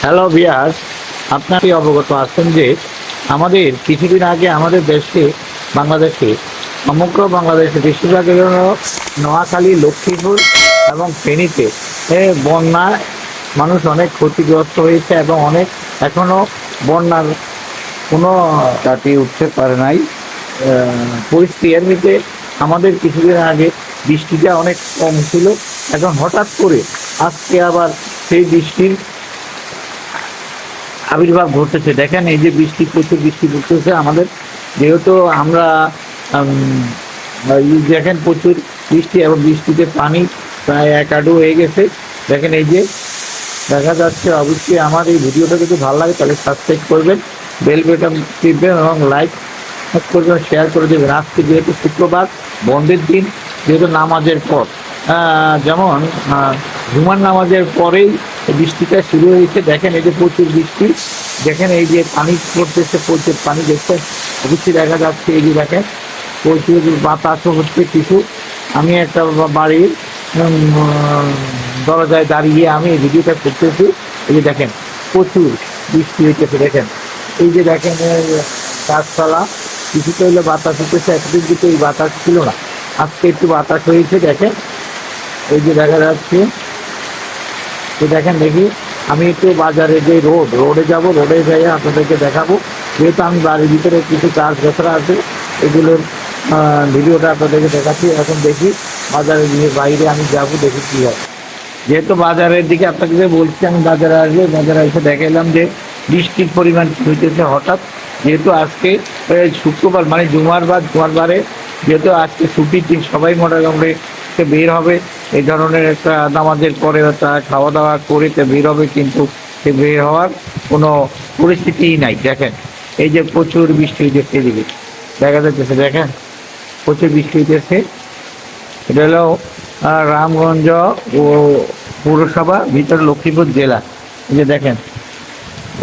Hello বিয়াস আপনাকে অবগত আছেন যে আমাদের কিছুদিন আগে আমাদের দেশে বাংলাদেশে সমগ্র বাংলাদেশে বেশিরভাগ নোয়াখালী লক্ষ্মীপুর এবং ফেনীতে এ বন্যায় মানুষ অনেক ক্ষতিগ্রস্ত হয়েছে এবং অনেক এখনও বন্যার কোনো কাটিয়ে উঠতে পারে নাই। পরিস্থিতি এর মধ্যে আমাদের কিছুদিন আগে বৃষ্টিটা অনেক কম ছিল এখন হঠাৎ করে আজকে আবার সেই বৃষ্টির আবির্ভাব ঘটতেছে। দেখেন, এই যে বৃষ্টি প্রচুর বৃষ্টি পড়তেছে আমাদের। যেহেতু আমরা দেখেন প্রচুর বৃষ্টি এবং বৃষ্টিতে পানি প্রায় এক আডু হয়ে গেছে। দেখেন এই যে, দেখা যাচ্ছে অবশ্যই আমার এই ভিডিওটা যদি ভালো লাগে তাহলে সাবস্ক্রাইব করবেন বেল বাটন টিপবেন এবং লাইক করবেন শেয়ার করে দেবেন। আজকে যেহেতু শুক্রবার, বন্ধের দিন, যেহেতু নামাজের পর যেমন জুমার নামাজের পরেই বৃষ্টিটা শুরু হয়েছে। দেখেন এই যে প্রচুর বৃষ্টি। দেখেন এই যে পানি পড়তেছে, প্রচুর পানি দেখতে অবশ্যই দেখা যাচ্ছে এই যে দেখেন। প্রচুর বাতাসও হচ্ছে কিছু। আমি একটা বাড়ির দরজায় দাঁড়িয়ে আমি এই ভিডিওটা করতেছি। এই যে দেখেন, প্রচুর বৃষ্টি হইতেছে দেখেন। এই যে দেখেন গাছপালা কিছুতে হলে বাতাস হইতেছে এতদিন কিন্তু এই বাতাস ছিল না। আজকে একটু বাতাস হয়েছে, দেখেন। এই যে দেখা যাচ্ছে তো দেখেন দেখি, আমি একটু বাজারে যে রোড, রোডে যাব, রোডে যাই আপনাদেরকে দেখাবো। যেহেতু আমি বাড়ির ভিতরে কিছু কাজ বছরা আছে, এগুলোর ভিডিওটা আপনাদেরকে দেখাচ্ছি। এখন দেখি বাজারে গিয়ে বাইরে আমি যাব, দেখি কী হয়। যেহেতু বাজারের দিকে আপনাকে যে বলছি, আমি বাজারে আসব, বাজারে এসে দেখালাম যে বৃষ্টির পরিমাণ হইতেছে হঠাৎ। যেহেতু আজকে শুক্রবার মানে জুমার বার জুমার বারে যেহেতু আজকে ছুটির দিন, সবাই মোটামুটি বের হবে। এই ধরনের একটা নামাজের পরে একটা খাওয়া দাওয়া করে তো বের হবে, কিন্তু সে বের হওয়ার কোনো পরিস্থিতিই নাই, দেখেন। এই যে প্রচুর বৃষ্টি হইতেছে এদিকে, দেখা যাচ্ছে দেখেন। প্রচুর বৃষ্টি হইতেছে। এটা হলো রামগঞ্জ ও পৌরসভা, ভিতর লক্ষ্মীপুর জেলা। এই যে দেখেন,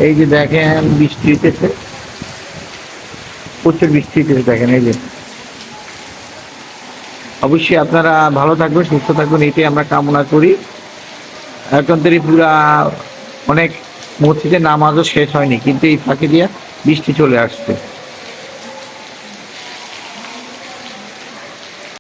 এই যে দেখেন বৃষ্টি হইতেছে। প্রচুর বৃষ্টি হইতেছে, দেখেন, এই যে। অবশ্যই আপনারা ভালো থাকবেন, সুস্থ থাকবেন, এটাই আমরা কামনা করি। এখন পুরা অনেক মসজিদে নামাজও শেষ হয়নি, কিন্তু এই ফাঁকে দিয়া বৃষ্টি চলে আসছে।